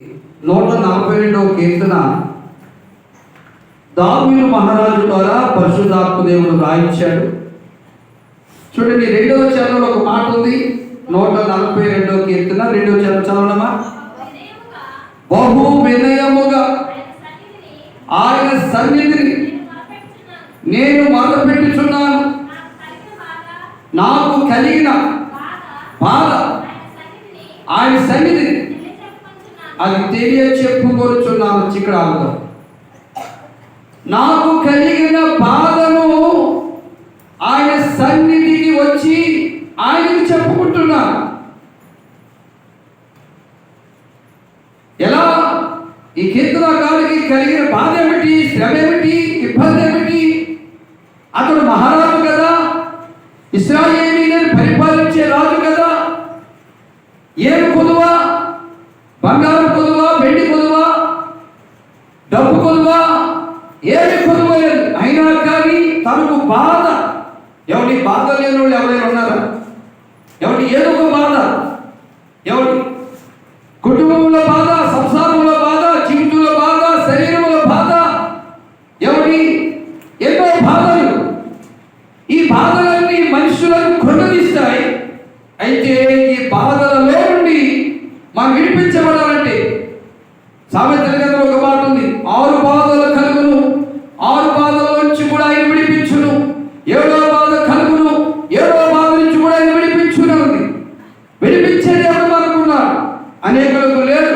నూట నలభై రెండవ కీర్తన. దావీదు మహారాజు ద్వారా పరిశుద్ధాత్మ దేవుడు రాయించాడు. చూడండి రెండవ చరణంలో ఒక మాట ఉంది. నూట నలభై రెండవ కీర్తన. రెండవ చరణం చదవడమా బహు వినయముగా ఆయన సన్నిధిని నేను మొదలుపెట్టుచున్నాను నాకు కలిగిన బాధ ఆయన సన్నిధిని అది తెలియ చెప్పుకొచ్చున్నాను చిక్కడాలతో నాకు కలిగిన బాధను ఆయన సన్నిధికి వచ్చి ఆయనకు చెప్పుకుంటున్నా ఎలా? ఈ కీర్తనకారుడికి కలిగిన బాధ ఏమిటి శ్రమ ఏమిటి ఇబ్బంది ఏమిటి అతడు మహారాజు కదా? ఇస్రాయి బాధ లేని వాళ్ళు ఎవరైనా ఉన్నారా? ఎవరి ఏదో ఒక బాధ? ఎవరి కుటుంబంలో బాధ సంసారంలో బాధ జీవితంలో బాధ శరీరంలో బాధ? ఎవరి ఎన్నో బాధలు. ఈ బాధలన్నీ మనుషులను కృంగదీస్తాయి. అయితే ఈ బాధలలో నుండి మనం విడిపించబడాలంటే సామెతల ఒక మాట ఉంది ఆరు బాధలు కలుగును ఆరు బాధల నుంచి కూడా ఆయన విడిపించును ఏడో బాధ కలుగును ఏడో బాధ నుంచి కూడా ఆయన విడిపించును ఉంది విడిపించే దేవుడు అనుకున్నారు అనేకులకు లేదు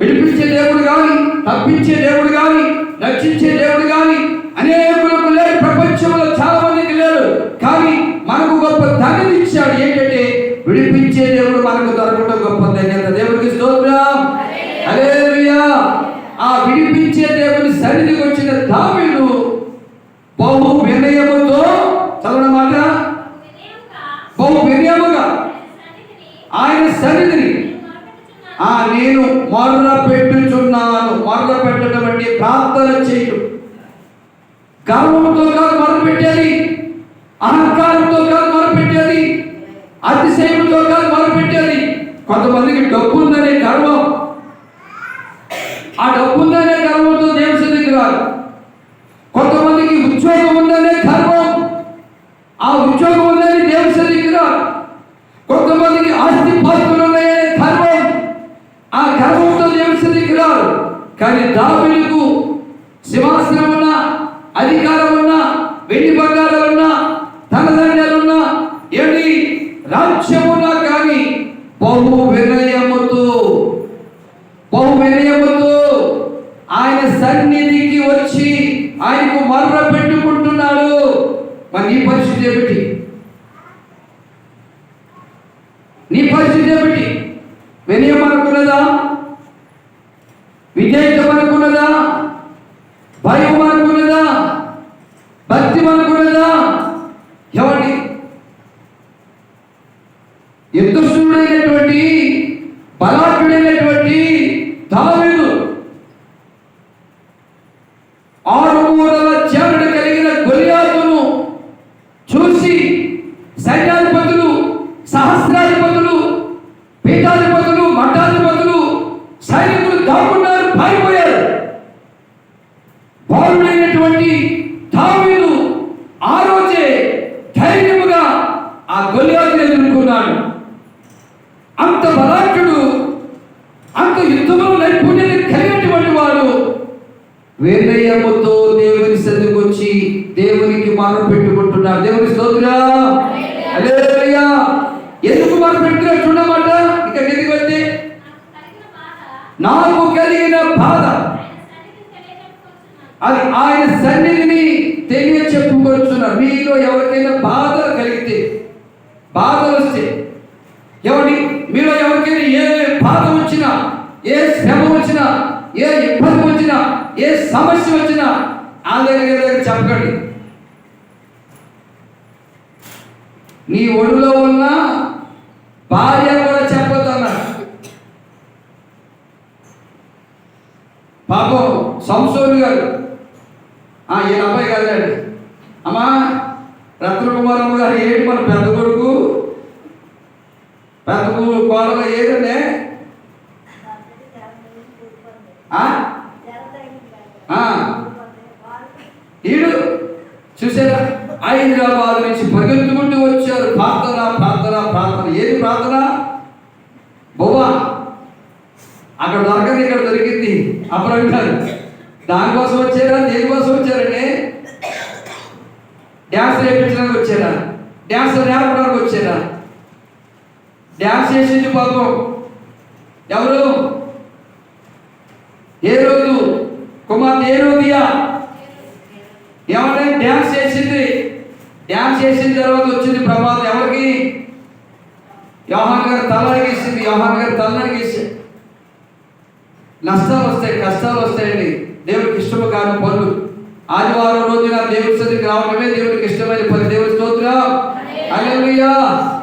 విడిపించే దేవుడు కానీ తప్పించే దేవుడు కానీ రక్షించే దేవుడు కానీ అనేకులకు లేడు ప్రపంచంలో చాలా మందికి లేడు. కానీ మనకు గొప్ప ధనం ఇచ్చాడు. ఏంటంటే విడిపించే దేవుడు మనకు దొరకడం గొప్ప ధన్యత. దేవుడికి స్తోత్రం. ఆ విడిపించే దేవుని సన్నిధికి వచ్చిన దావీదు బహు వినయముతో చదవడం మాట? బహు వినయముగా ఆయన సన్నిధిని ఆ నేను మొర్ర ప్రార్థన చేయడం గర్వంతో కాదు మొదలుపెట్టేది అహంకారంతో కాదు మొదలుపెట్టేది అతిశయంతో కాదు మొదలుపెట్టేది కొంతమందికి డబ్బు ఉందనే గర్వం. ఆ డబ్బు ఉందనే గర్వంతో దేవుడి సన్నిధికి రాదు కొంతమందికి ఉద్యోగం ఉందనే గర్వం. ఆ ఉద్యోగం ఉందని దేవుడి సన్నిధికి రాదు కొంతమందికి ఆస్తి పాస్తులు ఉన్నాయనే గర్వం ఆ గర్వంతో దేవుని సన్నిధికి రారు కానీ దావీదుకు సింహాసనం ఉన్న అధికారం ఉన్న వెండి బంగారం ఉన్న ధనధాన్యాలు ఉన్నా ఏమి రాజ్యం కానీ బహు వినయముతో బహు వినయముతో ఆయన సన్నిధికి వచ్చి ఆయనకు మర్ర పెట్టుకుంటున్నాడు. మరి నీ పరిస్థితి ఏమిటి? నీ పరిస్థితి ఏమిటి? వినయం అనుకున్నదా విజయం అనుకున్నదా భయం అనుకున్నదా భక్తి అనుకున్నదా ఎవరి ఎదుర్శుడైనటువంటి బలాఢ్యుడైనటువంటి బాలుడైనటువంటి దావీదు ఆ రోజే ధైర్యముగా ఆ గొలియాతుని ఎదుర్కొన్నాడు అంత బలాఢ్యుడు అంత యుద్ధంలో నైపుణ్యత కలిగినటువంటి వాడు వేదయ్యమ్మతో దేవుని సన్నిధికి దేవునికి మనం పెట్టుకుంటున్నాడు. దేవుని స్తోత్రా. ఎందుకు మనం పెట్టుకున్నాడు? చూడమాట. ఇక కిందికి వస్తే నాకు కలిగిన బాధ. అది ఆయన సన్నిధిని తెలియ చెప్పుకొచ్చున్నారు. మీలో ఎవరికైనా బాధ కలిగితే బాధలు వస్తే ఎవరి మీలో ఎవరికైనా ఏ బాధ వచ్చినా ఏ శ్రమ వచ్చినా ఏ ఇబ్బంది వచ్చినా ఏ సమస్య వచ్చినా ఆ దగ్గర దగ్గర చెప్పకండి. నీ ఒడిలో ఉన్న భార్య కూడా చెప్పొద్దు పాపం సంసోని గారు ఈయన అబ్బాయి కదండి అమ్మా రత్నకుమారమ్మ గారు ఏంటి మన పెద్ద కొడుకు. పెద్ద కోరలు ఏదండి ఈడు చూసారా? హైదరాబాద్ నుంచి పరిగెత్తుకుంటూ వచ్చారు. ప్రార్థన ప్రార్థన ప్రార్థన. ఏది ప్రార్థన? బొవ్వ అక్కడ దొరకదు ఇక్కడ దొరికింది అప్పుడు అంటారు దానికోసం వచ్చారా? దేనికోసం వచ్చారండి? డ్యాన్స్ నేర్పించడానికి వచ్చారా? డ్యాన్స్ నేర్పడానికి వచ్చారా? డ్యాన్స్ చేసింది పాపం. ఎవరు? ఏ రోజు? కుమార్తె ఏ రోజుయా ఎవరైనా డ్యాన్స్ చేసింది. డ్యాన్స్ చేసిన తర్వాత వచ్చింది ప్రమాదం. ఎవరికి? యోహాన్ గారు తలనరిగేసింది యోహాన్ గారు తలనరిగేసి నష్టాలు వస్తాయి కష్టాలు వస్తాయండి. దేవుడికి ఇష్టము కాని పనులు. ఆదివారం రోజున దేవుడి సన్నిధికి రావడమే దేవుడికి ఇష్టమైన పని. దేవుడి స్తోత్రం.